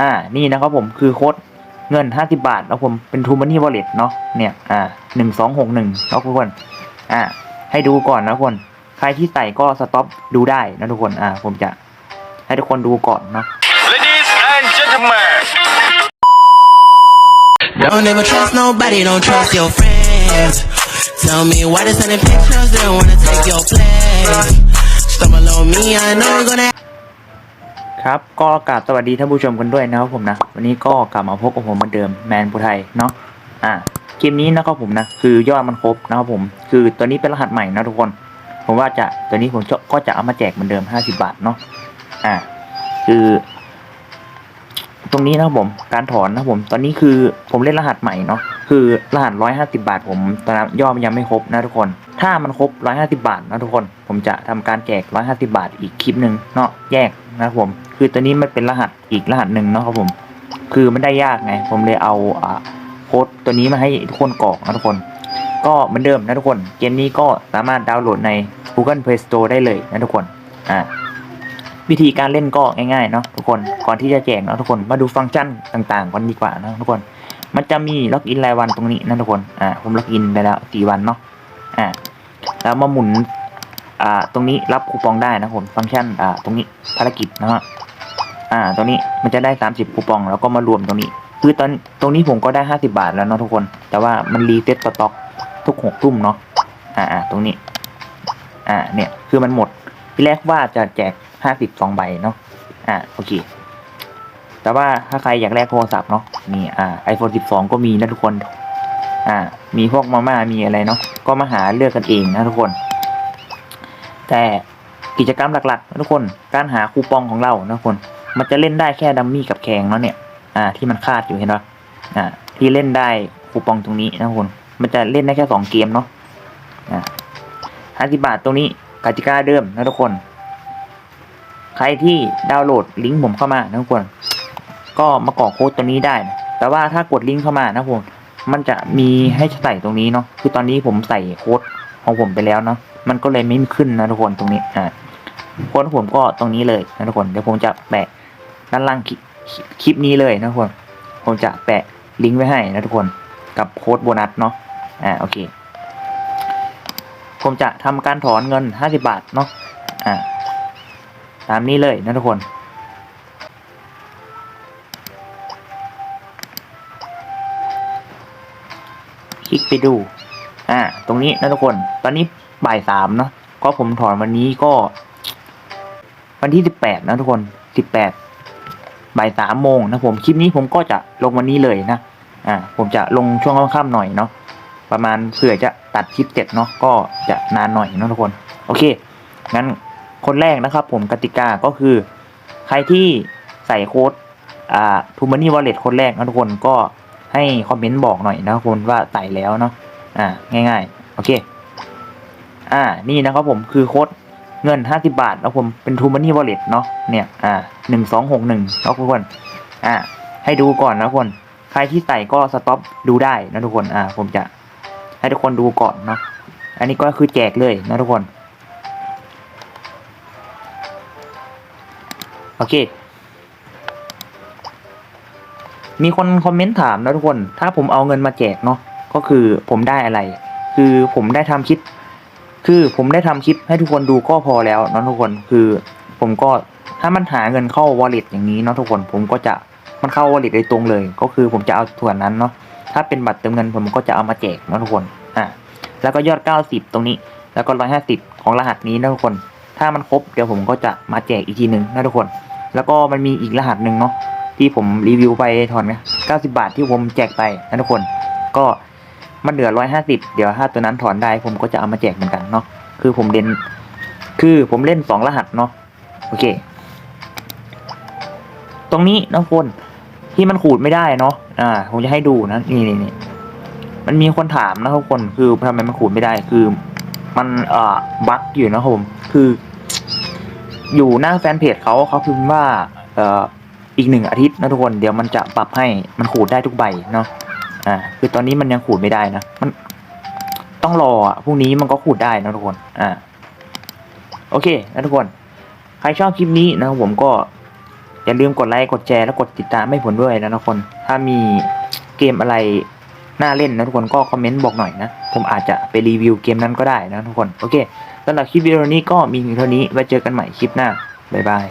อ่า นี่นะครับผมคือโค้ดเงิน 50 บาทแล้วผมเป็นทูมันนี่วอลเล็ตเนาะเนี่ยอ่าหนึ่งสองหกหนึ่งเนาะทุกคนอ่า ให้ดูก่อนนะทุกคน ใครที่ใส่ก็สต็อปดูได้นะทุกคนอ่า ผมจะให้ทุกคนดูก่อนเนาะ Ladies and gentlemen, Don't ever trust nobody, don't trust your friends. Tell me why they sending pictures, they don't wanna take your place. Stumble on me, I know you're gonna ครับก็กราบสวัสดีท่านผู้ชมกันด้วยนะครับผมนะ วันนี้ก็กลับมาพบกับผมเหมือนเดิมแมนปูไทยเนาะอ่าเกมนี้นะครับผมนะ คือยอดมันครบนะครับผม คือตัวนี้เป็นรหัสใหม่นะทุกคน ผมว่าจะตัวนี้ผมก็จะเอามาแจกเหมือนเดิม 50 บาทเนาะอ่าคือ ตรงนี้นะครับผมการถอนนะครับผม ตอนนี้คือผมเล่นรหัสใหม่เนาะคือรหัส150 บาท ผมตอนนั้นยอดมันยังไม่ครบนะทุกคน ถ้ามันครบ 150 บาทนะทุกคน ผมจะทำการแจก 150 บาทอีกคลิปหนึ่งเนาะแยกนะครับผม คือตัวนี้มันเป็นรหัสอีกรหัสหนึ่งเนาะครับผม คือมันได้ยากไง ผมเลยเอาอโค้ดตัวนี้มาให้ทุกคนกรอกนะทุกคน ก็เหมือนเดิมนะทุกคน เกมนี้ก็สามารถดาวน์โหลดใน Google Play Store ได้เลยนะทุกคน อ่า วิธีการเล่นก็ง่ายๆเนาะทุกคน ก่อนที่จะแจกเนาะทุกคน มาดูฟังก์ชันต่างๆกันดีกว่านะทุกคน มันจะมีล็อกอินรายวันตรงนี้นะทุกคน อ่า ผมล็อกอินไปแล้วกี่วันเนาะ อ่า แล้วมาหมุนอ่าตรงนี้รับคูปองได้นะผมฟังก์ชันอ่าตรงนี้ภารกิจนะฮะ อ่าตรงนี้มันจะได้ 30คูปองแล้วก็มารวมตรงนี้ คือตอนตรงนี้ผมก็ได้ 50 บาทแล้วเนาะทุกคน แต่ว่ามันรีเซ็ตสต็อกทุกหกทุ่มเนาะอ่าอ่าตรงนี้ อ่าเนี่ยคือมันหมดที่แรกว่าจะแจก52ใบเนาะอ่าโอเคแต่ว่าถ้าใครอยากแลกโทรศัพท์เนาะนี่อ่า iPhone 12 ก็มีนะทุกคน อ่า มีพวกมาม่ามีอะไรเนาะก็มาหาเลือกกันเองนะทุกคน แต่กิจกรรมหลักๆนะทุกคนการหาคูปองของเรานะทุกคน มันจะเล่นได้แค่ดัมมี่กับแขงเนาะเนี่ย อ่า ที่มันคาดอยู่เห็นปะอ่า ที่เล่นได้คูปองตรงนี้นะทุกคนมันจะเล่นได้แค่สองเกมเนาะอ่าห้าสิบาทตรงนี้กติกาเดิมนะทุกคน ใครที่ดาวน์โหลดลิงก์ผมเข้ามานะทุกคน ก็มากรอกโค้ดตัวนี้ได้นะแต่ว่าถ้ากดลิงก์เข้ามานะผมมันจะมีให้ใส่ตรงนี้เนาะ คือตอนนี้ผมใส่โค้ดของผมไปแล้วเนาะ มันก็เลยไม่ขึ้นนะทุกคนตรงนี้ อ่าโค้ดของผมก็ตรงนี้เลยนะทุกคน เดี๋ยวผมจะแปะ ด้านล่างคลิปนี้เลยนะทุกคนผมจะแปะลิงก์ไว้ให้นะทุกคนกับโค้ดโบนัสเนาะอ่าโอเค ผมจะทำการถอนเงิน 50 บาทเนาะอ่าตามนี้เลยนะทุกคนคลิกไปดู อ่า ตรงนี้นะทุกคน ตอนนี้บ่ายสามเนาะ ก็ผมถอนวันนี้ก็ วันที่สิบแปดนะทุกคนสิบแปด บ่ายสามโมงนะผมคลิปนี้ผมก็จะลงวันนี้เลยนะอ่าผมจะลงช่วงค่ำๆหน่อยเนาะประมาณเผื่อจะตัดคลิปเสร็จเนาะก็จะนานหน่อยนะทุกคน โอเคงั้นคนแรกนะครับ ผมกติกาก็คือ ใครที่ใส่โค้ดอ่าทูมันนี่วอลเล็ตคนแรกนะทุกคนก็ให้คอมเมนต์บอกหน่อยนะทุกคนว่าใส่แล้วเนาะอ่าง่ายๆ โอเค อ่านี่นะครับผมคือโค้ด เงิน 50 บาทแล้วผมเป็นทูมันนี่วอลเล็ตเนาะเนี่ยอ่าหนึ่งสองหกหนึ่งนะทุกคนอ่าให้ดูก่อนนะทุกคน ใครที่ใส่ก็สต็อปดูได้นะทุกคนอ่าผมจะให้ทุกคนดูก่อนเนาะอันนี้ก็คือแจกเลยนะทุกคนโอเค มีคนคอมเมนต์ถามนะทุกคน ถ้าผมเอาเงินมาแจกเนาะก็คือผมได้อะไร คือผมได้ทำคลิป คือผมได้ทำคลิปให้ทุกคนดูก็พอแล้วเนาะทุกคนคือ ผมก็ถ้ามันหาเงินเข้าวอลเล็ตอย่างนี้เนาะทุกคนผมก็จะมันเข้าวอลเล็ตโดยตรงเลย ก็คือผมจะเอาส่วนนั้นเนาะถ้าเป็นบัตรเติมเงินผมก็จะเอามาแจกเนาะทุกคนอ่าแล้วก็ยอด 90 ตรงนี้ แล้วก็150 ของรหัสนี้นะทุกคน ถ้ามันครบเดี๋ยวผมก็จะมาแจกอีกทีหนึ่งนะทุกคน แล้วก็มันมีอีกรหัสหนึ่งเนาะที่ผมรีวิวไปถอนเนี่ย90 บาทที่ผมแจกไปนะทุกคน ก็ มันเหลือ150เดี๋ยวถ้าตัวนั้นถอนได้ผมก็จะเอามาแจกเหมือนกันเนาะคือผมเล่น คือผมเล่นสองรหัสเนาะโอเค ตรงนี้นะทุกคนที่มันขูดไม่ได้เนาะอ่า ผมจะให้ดูนะนี่นี่นี่มันมีคนถามนะทุกคนคือทำไมมันขูดไม่ได้คือมันเอ่อบั๊กอยู่นะผมคือ อยู่หน้าแฟนเพจเขาเขาพิมพ์ว่า เอ่ออีกหนึ่งอาทิตย์นะทุกคนเดี๋ยวมันจะปรับให้มันขูดได้ทุกใบเนาะ อ่าคือตอนนี้มันยังขูดไม่ได้นะมันต้องรออะพรุ่งนี้มันก็ขูดได้นะทุกคนอ่าโอเคนะทุกคน ใครชอบคลิปนี้นะครับผมก็อย่าลืมกดไลค์กดแชร์และกดติดตามให้ผมด้วยนะทุกคน ถ้ามีเกมอะไรน่าเล่นนะทุกคนก็คอมเมนต์บอกหน่อยนะ ผมอาจจะไปรีวิวเกมนั้นก็ได้นะทุกคน โอเคสำหรับคลิปวิดีโอนี้ก็มีเพียงเท่านี้ไว้เจอกันใหม่คลิปหน้าบ๊ายบาย